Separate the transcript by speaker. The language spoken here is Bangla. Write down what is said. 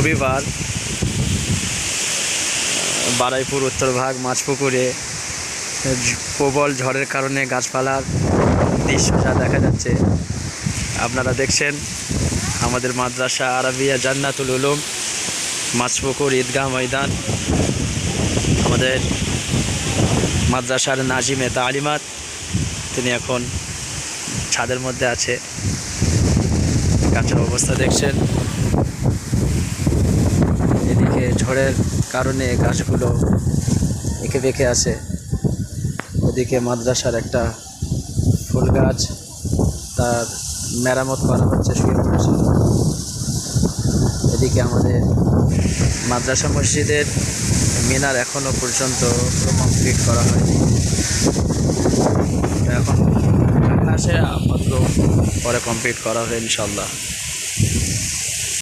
Speaker 1: রবিবার, বারাইপুর উত্তরভাগ মাছপুকুরে ঝ- প্রবল ঝড়ের কারণে গাছপালার দৃশ্য যা দেখা যাচ্ছে। আপনারা দেখছেন আমাদের মাদ্রাসা আরাবিয়া জান্নাতুল উলুম, মাছপুকুর ঈদগাহ ময়দান। আমাদের মাদ্রাসার নাজিমে তালিমাত, তিনি এখন ছাদের মধ্যে আছে। গাছের অবস্থা দেখছেন এদিকে ঝড়ের কারণে গাছগুলো এঁকে বেঁকে আছে। ওদিকে মাদ্রাসার একটা ফুল গাছ, তার মেরামত করা হচ্ছে শুয়ে এদিকে আমাদের মাদ্রাসা মসজিদের মিনার এখনও পর্যন্ত কমপ্লিট করা হয়নি। এখন আসে মাত্র পরে কমপ্লিট করা হবে ইনশাল্লাহ